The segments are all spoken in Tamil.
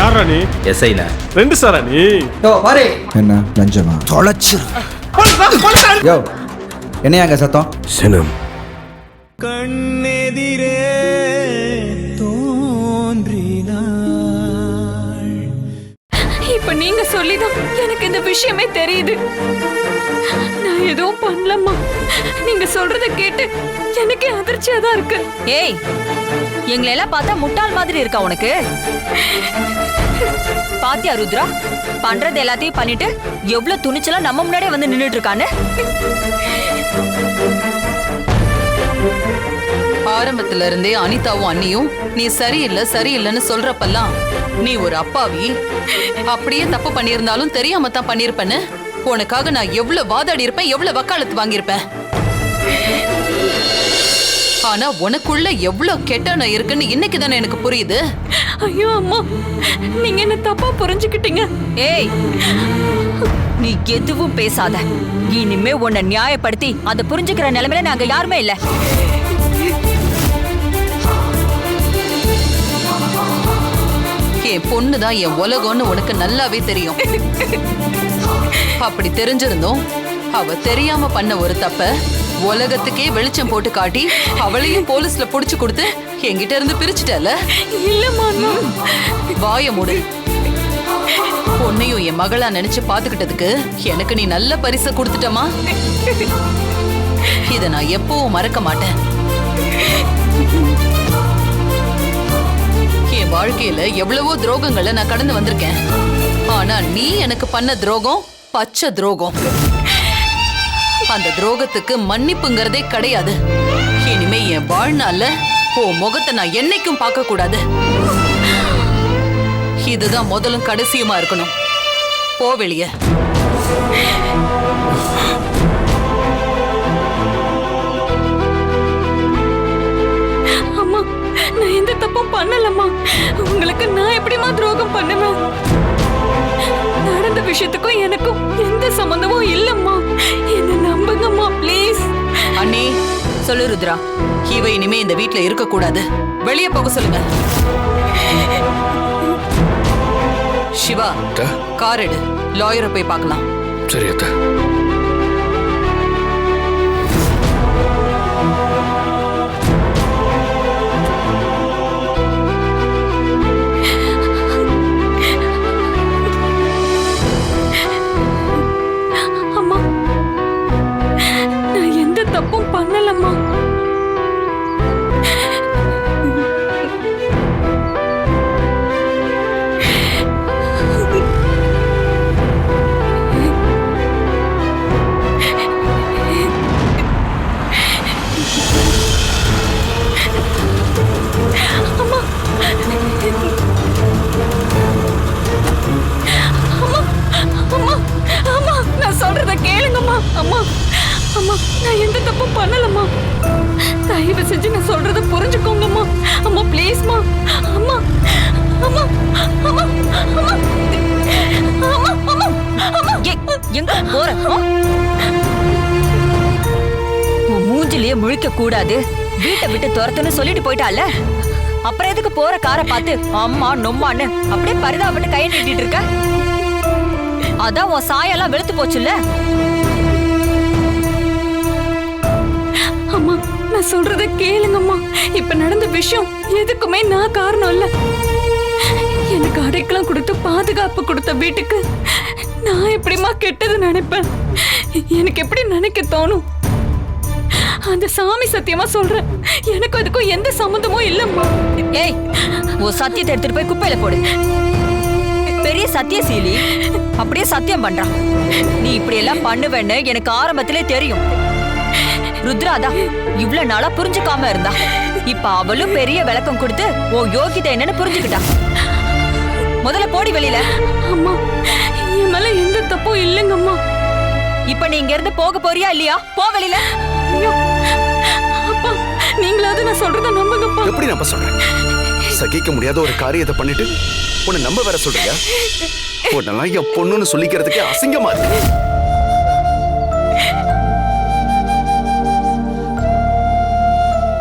யாரா நீ? எஸ்ஐண்ணே ரெண்டு சாரா நீ? யோ பாரு. என்ன லஞ்சமா? போலீஸ்டா. யோ என்னையா அங்க சத்தம்? சினம். இப்ப நீங்க சொல்லிதான் எனக்கு இந்த விஷயமே தெரியுது. நான் எதுவும் பண்ணலம்மா. நீங்க சொல்றத கேட்டு எனக்கே அதிர்ச்சியா தான் இருக்கு. ஏய் எங்களை எல்லாம் பார்த்தா முட்டாள் மாதிரி இருக்கா உனக்கு? பாத்தியா ருத்ரா பண்றது எல்லாத்தையும் பண்ணிட்டு எவ்வளவு துணிச்சலா நம்ம முன்னாடியே வந்து நின்றுட்டு இருக்கான்னு ஆரம்பத்துல இருந்தே அனிதாவும் அண்ணியும் நீ சரியில்லை சரியில்லைன்னு சொல்றப்பெல்லாம் நீ ஒரு அப்பாவி. அப்படியே தப்பு பண்ணியிருந்தாலும் தெரியாம தான் பண்ணியிருப்பேன்னு. உனக்காக நான் எவ்வளவு வாதாடி இருப்பேன் எவ்வளவு வக்காலத்து வாங்கியிருப்பேன். ஆனா உனக்குள்ள எவ்வளவு கெட்டவன இருக்குன்னு இன்னைக்கு தானே எனக்கு புரியுது? ஐயோ அம்மா. நீங்க என்ன தப்பா புரிஞ்சுக்கிட்டீங்க? ஏய் நீ எதுவும் பேசாத. இனிமே உன்னை நியாயப்படுத்தி அதை புரிஞ்சுக்கிற நிலைமையில நாங்க யாருமே இல்ல. என் பொண்ணு தான் என் உலகம்னு உனக்கு நல்லாவே தெரியும். அப்படி தெரிஞ்சிருந்தோம் அவ தெரியாம பண்ண ஒரு தப்ப உலகத்துக்கே வெளிச்சம் போட்டு காட்டி அவளையும் போலீஸ்ல புடிச்சு கொடுத்து என்கிட்ட இருந்து பிரிச்சுட்டல இல்லம்மா. வாய மூடு. பொண்ணையும் என் மகளா நினைச்சு பாத்துக்கிட்டதுக்கு எனக்கு நீ நல்ல பரிசை கொடுத்துட்டமா? இத நான் எப்பவும் மறக்க மாட்டேன். என் வாழ்க்கையில எவ்வளவோ துரோகங்களை நான் கடந்து வந்திருக்கேன். ஆனா நீ எனக்கு பண்ண துரோகம் பச்சை துரோகம். அந்த துரோகத்துக்கு மன்னிப்புங்கிறதே கிடையாது. இனிமே என் வாழ்நாள்ல ஓ முகத்தை நான் என்னைக்கும் பார்க்க கூடாது. இதுதான் முதலும் கடைசியுமா இருக்கணும். போ வெளிய. அம்மா நான் எந்த தப்பும் பண்ணலம்மா. உங்களுக்கு நான் எப்படிம்மா துரோகம் பண்ணுவேன்? நடந்த விஷயத்துக்கும் எனக்கும் எந்த சம்பந்தமும் இல்லம்மா. என்ன அண்ணி சொல்லு ருத்ரா. இவ இனிமே இந்த வீட்ல இருக்க கூடாது வெளிய போக சொல்லுங்க. சிவா கார் எடு. லாயரை போய் பார்க்கலாம். சரி அத்தா துரத்துன்னு சொல்லிட்டு போயிட்டால? அப்புறம் எதுக்கு போற காரை பார்த்து அம்மா நொம்மான்னு அப்படியே பரிதாபப்பட்டு கையை நீட்டிட்டு இருக்க? அதான் உன் சாயெல்லாம் வெளுத்து போச்சுல்ல? அம்மா நான் சொல்றத கேளுங்கம்மா. இப்ப நடந்த விஷயம் எதுக்குமே நான் காரணம் இல்ல. எனக்கு அடைக்கலம் கொடுத்து பாதுகாப்பு கொடுத்த வீட்டுக்கு நான் எப்படிம்மா கெட்டது நினைப்பேன்? எனக்கு எப்படி நினைக்க தோணும்? அந்த சாமி சத்தியமா சொல்றேன். எனக்கும் அதுக்கும் எந்த சம்மந்தமும் இல்லம்மா. ஏய் உன் சத்தியத்தை எடுத்துட்டு போய் குப்பையில போடு. பெரிய சத்தியசீலி அப்படியே சத்தியம் பண்றான். நீ இப்படி எல்லாம் பண்ணுவேன்னு எனக்கு ஆரம்பத்திலே தெரியும். ருத்ராதா இவ்ளோ நாளா புரிஞ்சுக்காம இருந்தா. இப்ப அவளும் பெரிய விளக்கம் கொடுத்து உன் யோகிதை என்னன்னு புரிஞ்சுக்கிட்டா. முதல்ல போடி வெளியில. அம்மா என் மேல எந்த தப்பும் இல்லைங்கம்மா. இப்ப நீ இங்க இருந்து போக போறியா இல்லையா? போ வெளியில. நீங்களாவது நான் சொல்றத நம்புங்கப்பா. எப்படி நம்ப சொல்றேன்? சகிக்க முடியாத ஒரு காரியத்தை பண்ணிட்டு உன்னை நம்ப வேற சொல்றியா? உன்னெல்லாம் என் பொண்ணுன்னு சொல்லிக்கிறதுக்கே அசிங்கமா இருக்கு.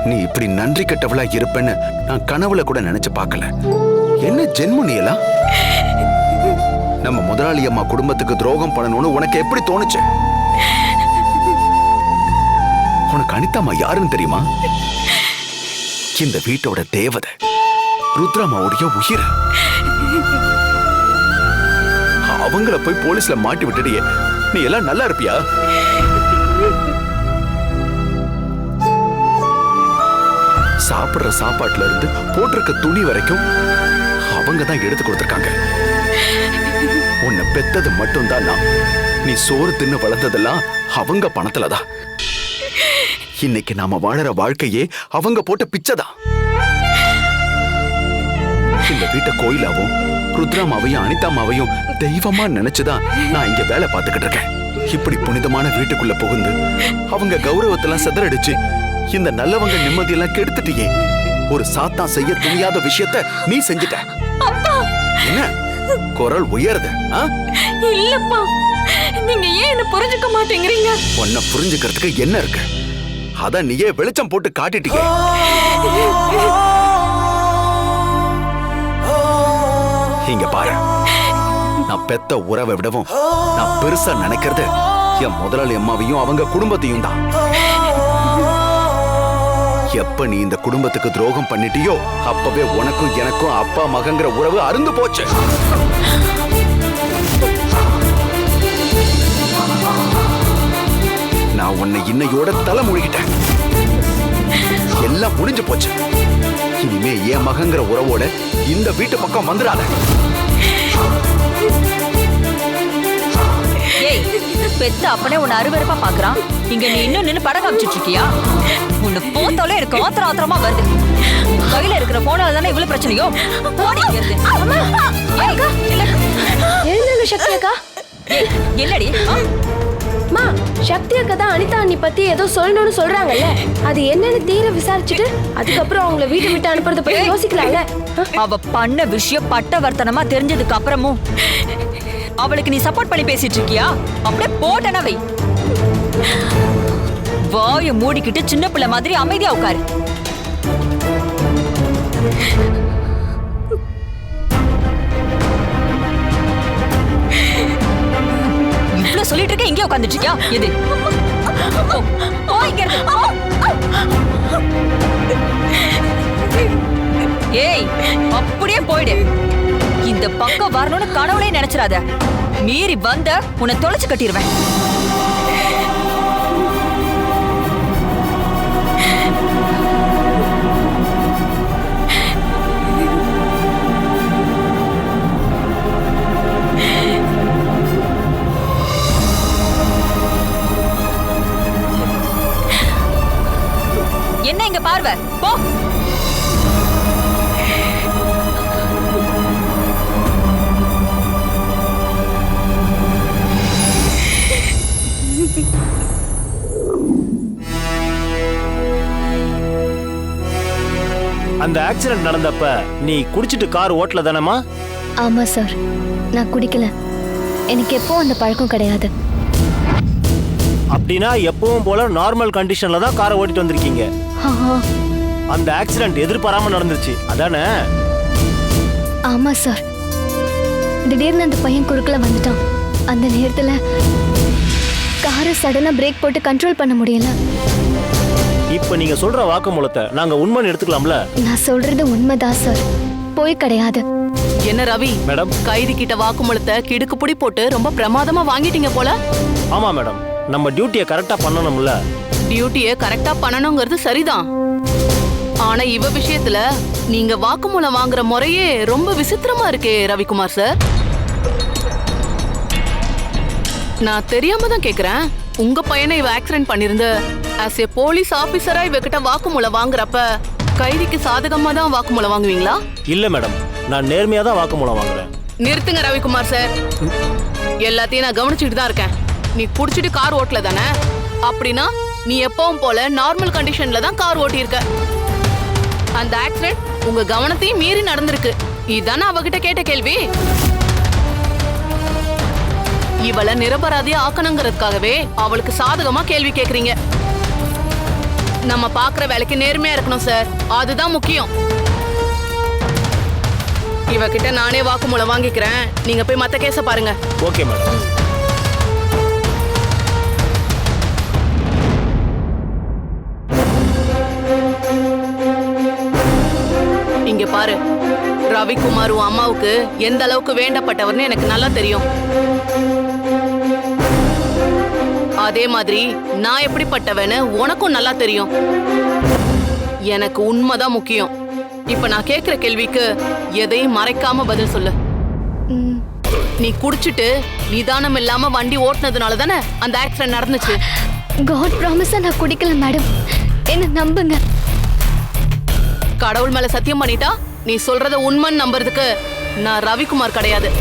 நீ இப்படி நன்றி கட்டவளா இருப்பேன்னு நான் கனவுல கூட நினைச்சு பார்க்கல. என்ன ஜென்மம் நீ எல்லாம்? நம்ம முதலாளி அம்மா குடும்பத்துக்கு துரோகம் பண்ணணும்னு உனக்கு எப்படி தோணுச்சு? உனக்கு அனிதாம்மா யாருன்னு தெரியுமா? இந்த வீட்டோட தேவதை ருத்ராமாவுடைய உயிர். அவங்கள போய் போலீஸ்ல மாட்டி விட்டுடியே நீ எல்லாம் நல்லா இருப்பியா? சாப்பிடுற சாப்பாட்டுல இருந்து போட்டிருக்க துணி வரைக்கும் அவங்க தான் எடுத்து கொடுத்துருக்காங்க. உன்னை பெத்தது மட்டும்தான் நான். நீ சோறு தின்னு வளர்ந்ததெல்லாம் அவங்க பணத்துலதான். இன்னைக்கு நாம வாழற வாழ்க்கையே அவங்க போட்ட பிச்சைதான் இந்த வீட்டை கோயிலாவும் ருத்ராமாவையும் அனிதாமாவையும் தெய்வமா நினைச்சுதான் நான் இங்க வேலை பார்த்துக்கிட்டு இருக்கேன். இப்படி புனிதமான வீட்டுக்குள்ள புகுந்து அவங்க கௌரவத்தெல்லாம் சிதறடிச்சு இந்த நல்லவங்க நிம்மதியெல்லாம் கெடுத்துட்டியே. ஒரு சாத்தான் செய்ய துணியாத விஷயத்த நீ செஞ்சுட்ட. என்ன? குரல் உயருது? இல்லப்பா! நீங்க ஏன் என்ன புரிஞ்சுக்க மாட்டேங்கிறீங்க? உன்னை புரிஞ்சுக்கிறதுக்கு என்ன இருக்கு? அதான் நீயே வெளிச்சம் போட்டு காட்டிட்டீங்க. இங்க பாரு. நான் பெத்த உறவை விடவும் நான் பெருசா நினைக்கிறது என் முதலாளி அம்மாவையும் அவங்க குடும்பத்தையும் தான். எப்ப நீ இந்த குடும்பத்துக்கு துரோகம் பண்ணிட்டியோ அப்பவே உனக்கும் எனக்கும் அப்பா மகங்கிற உறவு அருந்து போச்சு. நான் உன்னை இன்னையோட தலை முழுகிட்டேன். எல்லாம் முடிஞ்சு போச்சு. இனிமே என் மகங்கிற உறவோட இந்த வீட்டு பக்கம் வந்துடாத. பெத்த அப்பனே உன்னை அருவருப்பா பாக்குறான். இங்க நீ இன்னும் நின்னு படம் காமிச்சிட்டு இருக்கியா? உன்னை போத்தாலே எனக்கு ஆத்திர ஆத்திரமா வருது. கையில இருக்கிற போனால தானே இவ்வளவு பிரச்சனையோ? போடி எழுந்துங்க சக்தி அக்கா தான் அனிதா அண்ணி பத்தி ஏதோ சொல்லணும்னு சொல்றாங்கல்ல. அது என்னன்னு தீர விசாரிச்சுட்டு அதுக்கப்புறம் அவங்கள வீட்டை விட்டு அனுப்புறத பத்தி யோசிக்கலாம்ல? அவ பண்ண விஷயம் பட்டவர்த்தனமா தெரிஞ்சதுக்கு அப்புறமும் அவளுக்கு நீ சப்போர்ட் பண்ணி பேசிட்டு இருக்கியா? அப்படியே போட்டன வை. வாய மூடிக்கிட்டு சின்ன பிள்ளை மாதிரி அமைதியா உட்காரு. சொல்லிட்டு இருக்க இங்கே உட்காந்துட்டு இருக்கியா? எது? போ, இங்க ஏய் அப்படியே போயிடு. இந்த பக்கம் வரணும்னு கனவுலே நினைச்சிடாத மீறி வந்த உன்னை தொலைச்சு கட்டிடுவேன் என்ன இங்க பார்வை? போ. அந்த ஆக்சிடென்ட் நடந்தப்ப நீ குடிச்சிட்டு கார் ஓட்டல தானேமா ஆமா சார். நான் குடிக்கல. எனக்கு எப்போ அந்த பழக்கம் கிடையாது. அப்படின்னா எப்பவும் போல நார்மல் கண்டிஷன்ல தான் காரை ஓட்டிட்டு வந்திருக்கீங்க. அந்த ஆக்சிடென்ட் எதிர்பாராம நடந்துருச்சு. அதானே? ஆமா சார். திடீர்னு அந்த பையன் குறுக்கல வந்துட்டான். அந்த நேரத்துல காரை சடனா பிரேக் போட்டு கண்ட்ரோல் பண்ண முடியல. இப்ப நீங்க சொல்ற வாக்குமூலத்தை நாங்க உண்மைன்னு எடுத்துக்கலாம்ல? நான் சொல்றது உண்மைதான் சார். போய் கிடையாது. என்ன ரவி? மேடம். கைதி கிட்ட வாக்குமூலத்தை கிடுக்கு புடி போட்டு ரொம்ப பிரமாதமா வாங்கிட்டீங்க போல. ஆமா மேடம். நம்ம டியூட்டியை கரெக்டா பண்ணணும்ல. டியூட்டியை கரெக்டா பண்ணணுங்கிறது சரிதான். ஆனா இவ விஷயத்துல நீங்க வாக்குமூலம் வாங்குற முறையே ரொம்ப விசித்திரமா இருக்கே ரவிக்குமார் சார் நான் தெரியாம தான் கேக்குறேன். உங்க பையனை இவ ஆக்சிடென்ட் பண்ணிருந்த ஆஸ் ஏ போலீஸ் ஆபீசரா இவகிட்ட வாக்குமூலம் வாங்குறப்ப கைதிக்கு சாதகமா தான் வாக்குமூலம் வாங்குவீங்களா? இல்ல மேடம் நான் நேர்மையா தான் வாக்குமூலம் வாங்குறேன். நிறுத்துங்க ரவிக்குமார் சார் எல்லாத்தையும் நான் கவனிச்சுட்டு தான் இருக்கேன். நீ குடிச்சிட்டு கார் ஓட்டல தானே? அப்படின்னா நீ எப்பவும் போல நார்மல் கண்டிஷன்ல தான் கார் ஓட்டியிருக்க. அந்த ஆக்சிடென்ட் உங்க கவனத்தையும் மீறி நடந்திருக்கு. இதானே அவகிட்ட கேட்ட கேள்வி? இவளை நிரபராதியா ஆக்கணுங்கிறதுக்காகவே அவளுக்கு சாதகமா கேள்வி கேக்குறீங்க. நம்ம பாக்குற வேலைக்கு நேர்மையா இருக்கணும் சார் அதுதான் முக்கியம். இவகிட்ட நானே வாக்குமூலம் வாங்கிக்கிறேன். நீங்க போய் மத்த கேஸ பாருங்க. ஓகே மேடம் ரவிக்குமார் உன் அம்மாவுக்கு எந்த அளவுக்கு வேண்டப்பட்டவர்னு எனக்கு நல்லா தெரியும். அதே மாதிரி நான் எப்படிப்பட்டவன்னு உனக்கும் நல்லா தெரியும். எனக்கு உண்மைதான் முக்கியம். இப்ப நான் கேக்குற கேள்விக்கு எதையும் மறைக்காம பதில் சொல்லு. நீ குடிச்சிட்டு நிதானம் இல்லாம வண்டி ஓட்டுனதுனால தானே அந்த ஆக்சிடென்ட் நடந்துச்சு? காட் ப்ராமிஸா நான் குடிக்கல மேடம் என்ன நம்புங்க. கடவுள் மேல சத்தியம் பண்ணிட்டா நீ சொல்றத உண்மைன்னு நம்புறதுக்கு நான் ரவிக்குமார் கிடையாது.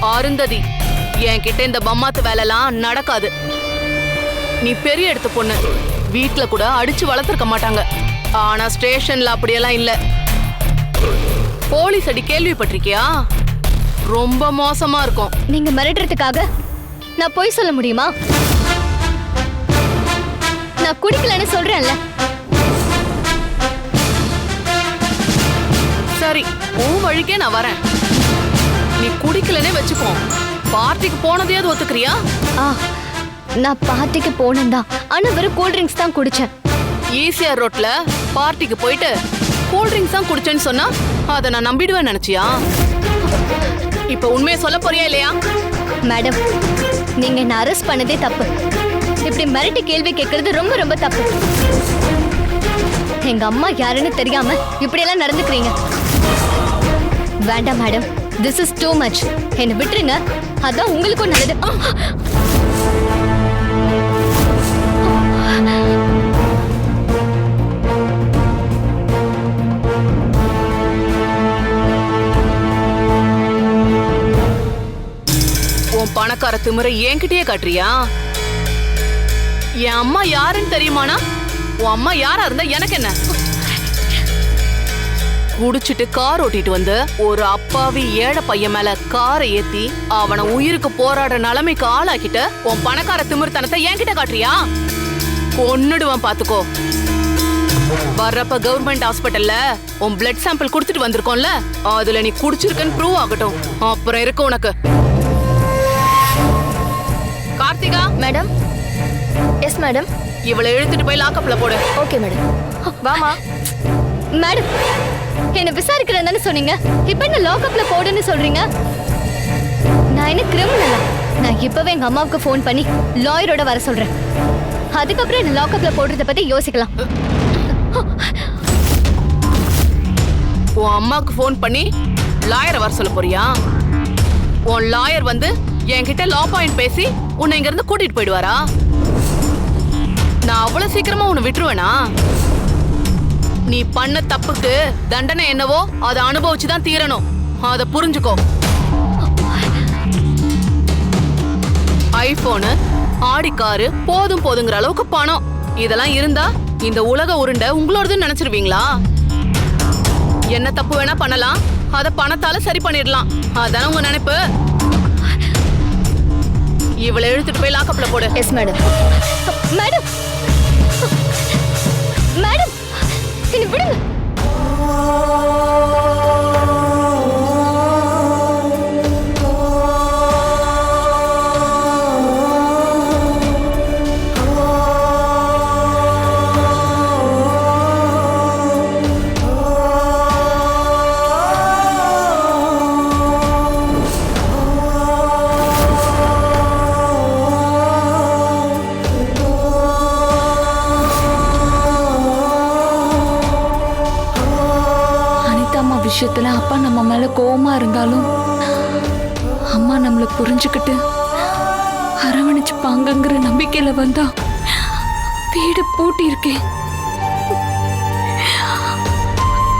அருந்ததி என்கிட்ட இந்த பம்மாத்து வேலைலாம் நடக்காது. நீ பெரிய எடுத்த பொண்ணு. வீட்டில் கூட அடிச்சு வளர்த்துருக்க மாட்டாங்க. ஆனா ஸ்டேஷன்ல அப்படியெல்லாம் இல்ல. போலீஸ் அடி கேள்விப்பட்டிருக்கியா? ரொம்ப மோசமா இருக்கும். நீங்க மிரட்டுறதுக்காக நான் போய் சொல்ல முடியுமா? நான் குடிக்கலன்னு சொல்றேன்ல. சரி உன் வழிக்கே நான் வரேன். நீ குடிக்கலனே வச்சுக்கோ. பார்ட்டிக்கு போனதையாவது ஒத்துக்கிறியா? ஆ நான் பார்ட்டிக்கு போனேன் தான். ஆனா வெறும் கூல் ட்ரிங்க்ஸ் தான் குடிச்சேன். ஈசிஆர் ரோட்ல பார்ட்டிக்கு போயிட்டு கூல் ட்ரிங்க்ஸ் தான் குடிச்சேன்னு சொன்னா அதை நான் நம்பிடுவேன் நினைச்சியா? இப்ப உண்மையை சொல்ல போறியா இல்லையா? மேடம் நீங்க என்ன அரெஸ்ட் பண்ணதே தப்பு. இப்படி மிரட்டி கேள்வி கேட்கறது ரொம்ப ரொம்ப தப்பு. எங்க அம்மா யாருன்னு தெரியாம இப்படியெல்லாம் நடந்துக்கிறீங்க. வேண்டாம் madam. This is too much என்னை விட்டுருங்க. அதான் உங்களுக்கும் நல்லது. உன் பணக்கார திமுறை என்கிட்டயே காட்டுறியா? என் அம்மா யாருன்னு தெரியுமானா? உன் அம்மா யாரா இருந்தா எனக்கு என்ன? குடிச்சிட்டு கார் ஓட்டிட்டு வந்து ஒரு அப்பாவி ஏழை பையன் மேல காரை ஏத்தி அவனை உயிருக்கு போராடுற நிலைமைக்கு ஆளாக்கிட்ட உன் பணக்கார திமிர்த்தனத்தை என்கிட்ட காட்டுறியா? கொன்னுடுவேன் பாத்துக்கோ. வர்றப்ப கவர்மெண்ட் ஹாஸ்பிட்டல்ல உன் பிளட் சாம்பிள் கொடுத்துட்டு வந்திருக்கோம்ல அதுல நீ குடிச்சிருக்கன்னு ப்ரூவ் ஆகட்டும். அப்புறம் இருக்கு உனக்கு. கார்த்திகா? மேடம். Yes madam. இவளை இழுத்துட்டு போய் லாக்கப்ல போடு. Okay madam. வாமா. மேடம் என்ன விசாரிக்கிறேன் தானே சொன்னீங்க. இப்ப என்ன லாக்அப்ல போடுன்னு சொல்றீங்க? நான் என்ன கிரிமினலா நான் இப்பவே எங்க அம்மாவுக்கு ஃபோன் பண்ணி லாயரோட வர சொல்றேன். அதுக்கப்புறம் என்ன லாக்அப்ல போடுறத பத்தி யோசிக்கலாம். உன் அம்மாவுக்கு ஃபோன் பண்ணி லாயரை வர சொல்ல போறியா? உன் லாயர் வந்து என்கிட்ட லா பாயிண்ட் பேசி உன்னை இங்க இருந்து கூட்டிட்டு போயிடுவாரா? நான் அவ்வளவு சீக்கிரமா உன்னை விட்டுருவேனா? நீ பண்ண தப்புக்கு தண்டனை என்னவோ அதை அனுபவிச்சு தான் தீரணும். அதை புரிஞ்சுக்கோ. ஐபோனு ஆடி காரு போதும் போதுங்கிற அளவுக்கு பணம். இதெல்லாம் இருந்தா இந்த உலக உருண்டை உங்களோடதுன்னு நினைச்சிருவீங்களா? என்ன தப்பு வேணா பண்ணலாம். அத பணத்தால சரி பண்ணிடலாம். அதான உங்க நினைப்பு? இவளை எழுத்துட்டு போய் லாக்கப்ல போடு. எஸ் மேடம் மேடம் மேடம் என்ன விடுங்க புரிஞ்சுக்கிட்டு அரவணைச்சுப்பாங்கங்கிற நம்பிக்கையில வந்தா வீடு பூட்டி இருக்கேன்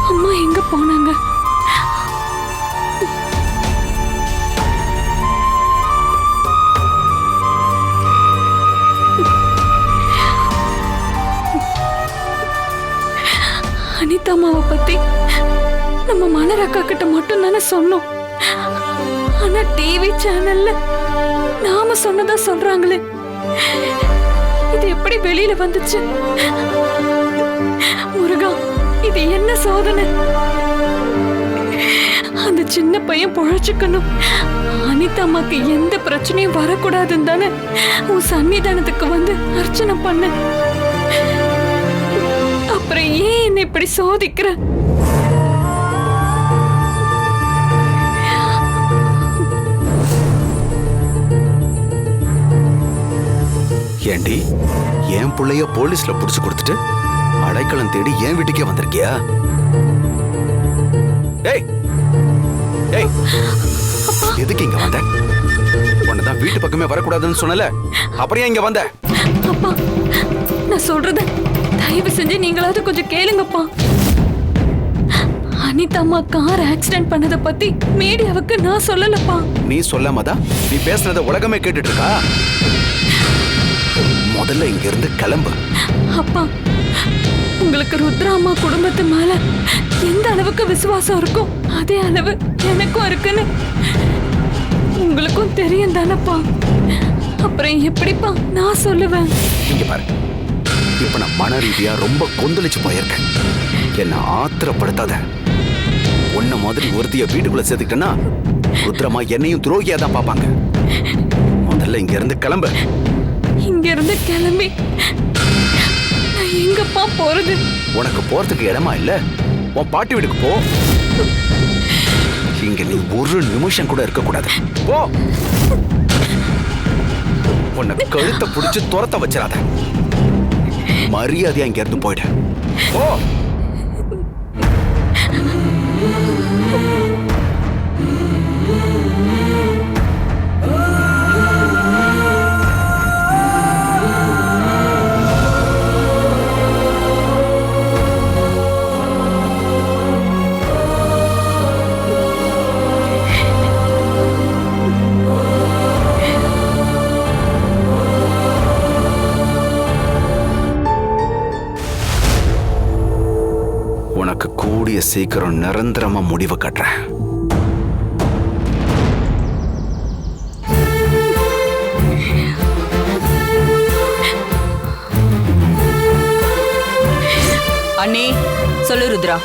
அம்மா எங்க போனாங்க? அனிதா அம்மாவை பத்தி நம்ம மலர் அக்கா கிட்ட மட்டும் தானே சொன்னோம். ஆனா டிவி சேனல்ல நாம சொன்னதா சொல்றாங்களே. இது எப்படி வெளியில வந்துச்சு? முருகா இது என்ன சோதனை? அந்த சின்ன பையன் பொழைச்சுக்கணும். அனிதா அம்மாக்கு எந்த பிரச்சனையும் வரக்கூடாதுன்னு தானே உன் சன்னிதானத்துக்கு வந்து அர்ச்சனை பண்ண அப்புறம் ஏன் என்னை இப்படி சோதிக்கிற? ஏண்டி? என் புள்ளைய போலீஸ்ல புடிச்சு கொடுத்துட்டு அடைக்கலம் தேடி என் வீட்டுக்கே வந்திருக்கியா? ஏய் ஏய் எதுக்கு இங்க வந்த? உன்னதான் வீட்டு பக்கமே வரக்கூடாதுன்னு சொன்னல. அப்புறம் ஏன் இங்க வந்த? அப்பா நான் சொல்றத தயவு செஞ்சு நீங்களாவது கொஞ்சம் கேளுங்கப்பா. அனிதா அம்மா கார் ஆக்சிடென்ட் பண்ணத பத்தி மீடியாவுக்கு நான் சொல்லலப்பா. நீ சொல்லாமதான் நீ பேசுனத உலகமே கேட்டுட்டு இருக்கா? முதல்ல இங்க இருந்து கிளம்பு. அப்பா உங்களுக்கு ருத்ரா அம்மா குடும்பத்து மேல எந்த அளவுக்கு விசுவாசம் இருக்கோ அதே அளவு எனக்கும் இருக்குன்னு உங்களுக்கும் தெரியும் தானப்பா. அப்புறம் எப்படிப்பா நான் சொல்லுவேன்? இங்க பாரு. இப்ப நான் மன ரீதியா ரொம்ப கொந்தளிச்சு போயிருக்கேன். என்ன ஆத்திரப்படுத்தாத. உன்ன மாதிரி ஒருத்திய வீட்டுக்குள்ள சேர்த்துக்கிட்டேன்னா ருத்ரமா என்னையும் துரோகியா தான் பாப்பாங்க முதல்ல இங்க இருந்து கிளம்பு. இங்க இருந்து கிளம்பி. நான் எங்கப்பா போறது? உனக்கு போறதுக்கு இடமா இல்ல? உன் பாட்டி வீட்டுக்கு போ. இங்க நீ ஒரு நிமிஷம் கூட இருக்க கூடாது. போ. உன்னை கழுத்தை பிடிச்சு துரத்த வச்சிடாத. மரியாதையா இங்க இருந்து போயிட. போ. சீக்கிரம் நிரந்தரமா முடிவு கட்டுறேன். அண்ணி சொல்லு ருத்ரா.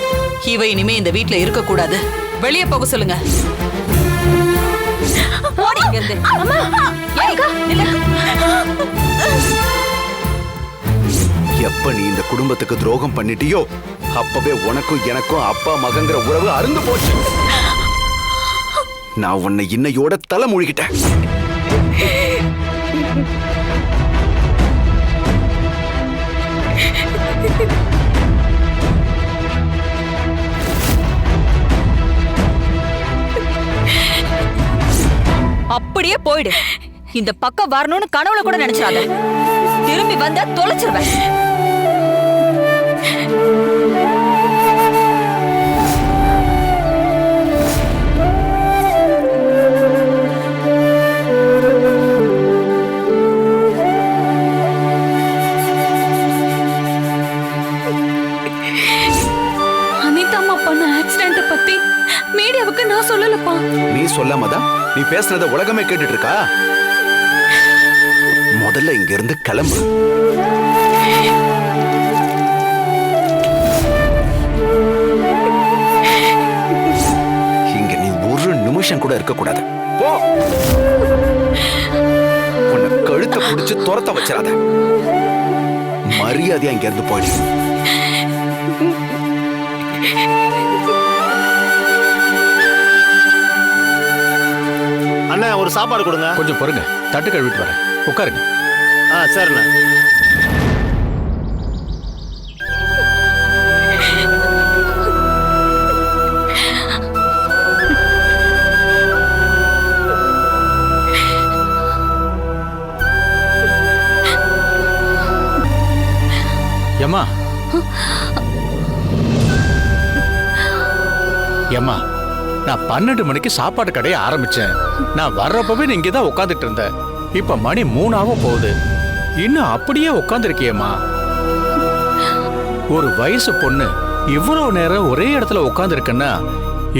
இவ இனிமே இந்த வீட்ல இருக்க கூடாது வெளியே போக சொல்லுங்க. எப்ப நீ இந்த குடும்பத்துக்கு துரோகம் பண்ணிட்டியோ? அப்பவே உனக்கும் எனக்கும் அப்பா மகங்கிற உறவு அருந்து போச்சு. நான் உன்னை இன்னையோட தலை முழுகிட்டேன். அப்படியே போயிடு. இந்த பக்கம் வரணும்னு கனவுல கூட நினைச்சாத திரும்பி வந்தா தொலைச்சிருவேன். மீடியாவுக்கு நான் சொல்லலப்பா. நீ சொல்லாமதான் நீ பேசுனத உலகமே கேட்டுட்டு இருக்கா முதல்ல இங்க இருந்து கிளம்பு. இங்க நீ ஒரு நிமிஷம் கூட இருக்க கூடாது போ. உன்னை கழுத்தை பிடிச்சு துரத்த வச்சிடாத. மரியாதையா இங்க இருந்து போயிடு. சாப்பாடு கொடுங்க. கொஞ்சம் பொறுங்க. தட்டு கழுவிட்டு வரேன். உட்காருங்க. ஆ சரிண்ணா. நான் பன்னெண்டு மணிக்கு சாப்பாடு கடையை ஆரம்பிச்சேன். நான் வர்றப்பவே நீ இங்கே தான் உட்காந்துட்டு இருந்தேன் இப்ப மணி மூணாவும் போகுது. இன்னும் அப்படியே உட்காந்துருக்கியம்மா ஒரு வயசு பொண்ணு இவ்வளவு நேரம் ஒரே இடத்துல உட்காந்துருக்குன்னா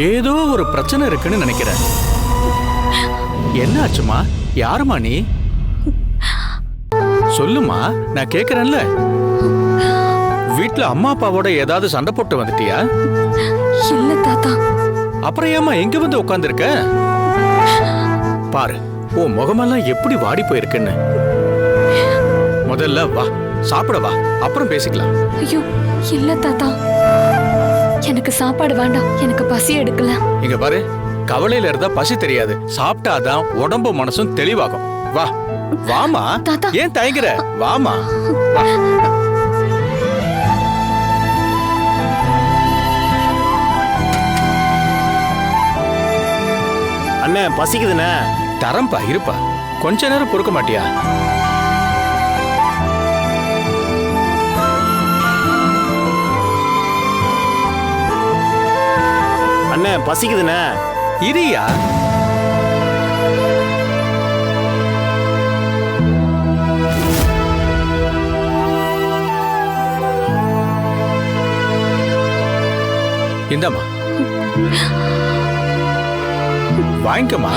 ஏதோ ஒரு பிரச்சனை இருக்குன்னு நினைக்கிறேன். என்ன ஆச்சுமா யாருமா நீ? சொல்லுமா நான் கேக்குறேன்ல. வீட்டுல அம்மா அப்பாவோட ஏதாவது சண்டை போட்டு வந்துட்டியா? இல்ல அப்புறம் ஏமா எங்க வந்து உட்காந்துருக்க பாரு உன் முகமெல்லாம் எப்படி வாடி போயிருக்குன்னு. முதல்ல வா சாப்பிட வா அப்புறம் பேசிக்கலாம். ஐயோ இல்ல தாத்தா. எனக்கு சாப்பாடு வேண்டாம் எனக்கு பசி எடுக்கல. இங்க பாரு கவலையில இருந்தா பசி தெரியாது. சாப்பிட்டாதான் உடம்பு மனசும் தெளிவாகும். வா வாமா தாத்தா. ஏன் தயங்குற? வாமா அண்ணே பசிக்குதுண்ணே. தரம்பா இருப்பா. கொஞ்ச நேரம் பொறுக்க மாட்டியா? அண்ணே பசிக்குதுண்ணே. இரியா. இந்தம்மா. வாங்கிக்கம்மா.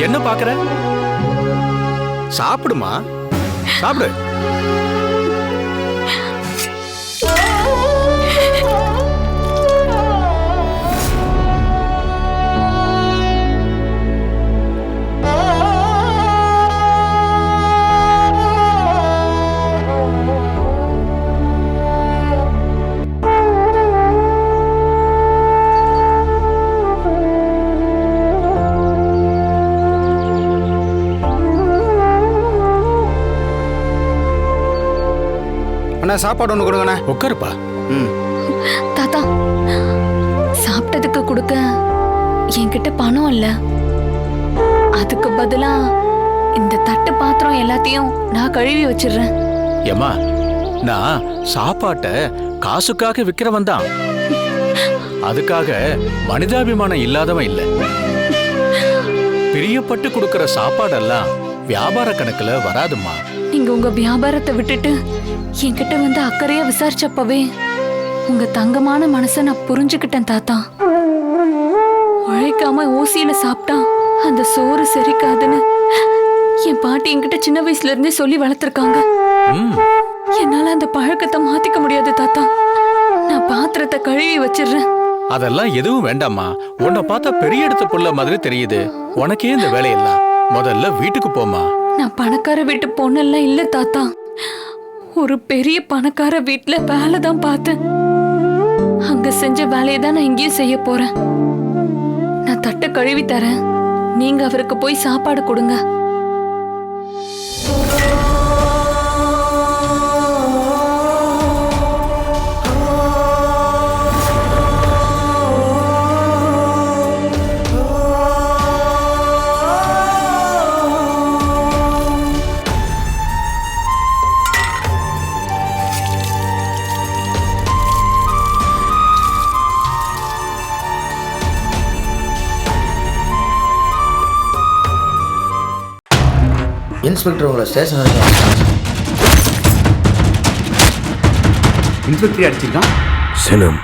என்ன பாக்குற? சாப்பிடுமா? சாப்பிடு. அண்ணா சாப்பாடு ஒன்று கொடுங்கண்ணே. உட்காருப்பா. ம். தாத்தா சாப்பிட்டதுக்கு கொடுக்க என்கிட்ட பணம் இல்ல. அதுக்கு பதிலா இந்த தட்டு பாத்திரம் எல்லாத்தையும் நான் கழுவி வச்சிடுறேன். ஏம்மா நான் சாப்பாட்டை காசுக்காக விக்கிறவன் தான். அதுக்காக மனிதாபிமானம் இல்லாதவன் இல்ல. பிரியப்பட்டு கொடுக்கிற சாப்பாடெல்லாம் வியாபார கணக்குல வராதும்மா. நீங்க உங்க வியாபாரத்தை விட்டுட்டு என்கிட்ட வந்து அக்கறையா விசாரிச்சப்பவே உங்க தங்கமான மனசை நான் புரிஞ்சுக்கிட்டேன் தாத்தா. உழைக்காம ஊசியில சாப்பிட்டா அந்த சோறு செரிக்காதுன்னு என் பாட்டி என்கிட்ட சின்ன வயசுல இருந்தே சொல்லி வளர்த்துருக்காங்க. என்னால அந்த பழக்கத்தை மாத்திக்க முடியாது தாத்தா. நான் பாத்திரத்தை கழுவி வச்சிடுறேன். அதெல்லாம் எதுவும் வேண்டாம்மா. உன்னை பார்த்தா பெரிய இடத்து புள்ள மாதிரி தெரியுது. உனக்கே இந்த வேலையெல்லாம். முதல்ல வீட்டுக்கு போமா நான் பணக்கார வீட்டு பொண்ணெல்லாம் இல்ல தாத்தா. ஒரு பெரிய பணக்கார வீட்ல வேலை தான் பார்த்தேன். அங்க செஞ்ச வேலையை தான் நான் இங்கேயும் செய்ய போறேன். நான் தட்டை கழுவி தரேன். நீங்க அவருக்கு போய் சாப்பாடு கொடுங்க. இன்ஸ்பெக்டர் உங்களை ஸ்டேஷன் வரைக்கும் இன்ஸ்பெக்டர் அடிச்சிருக்கான் செல்லும்.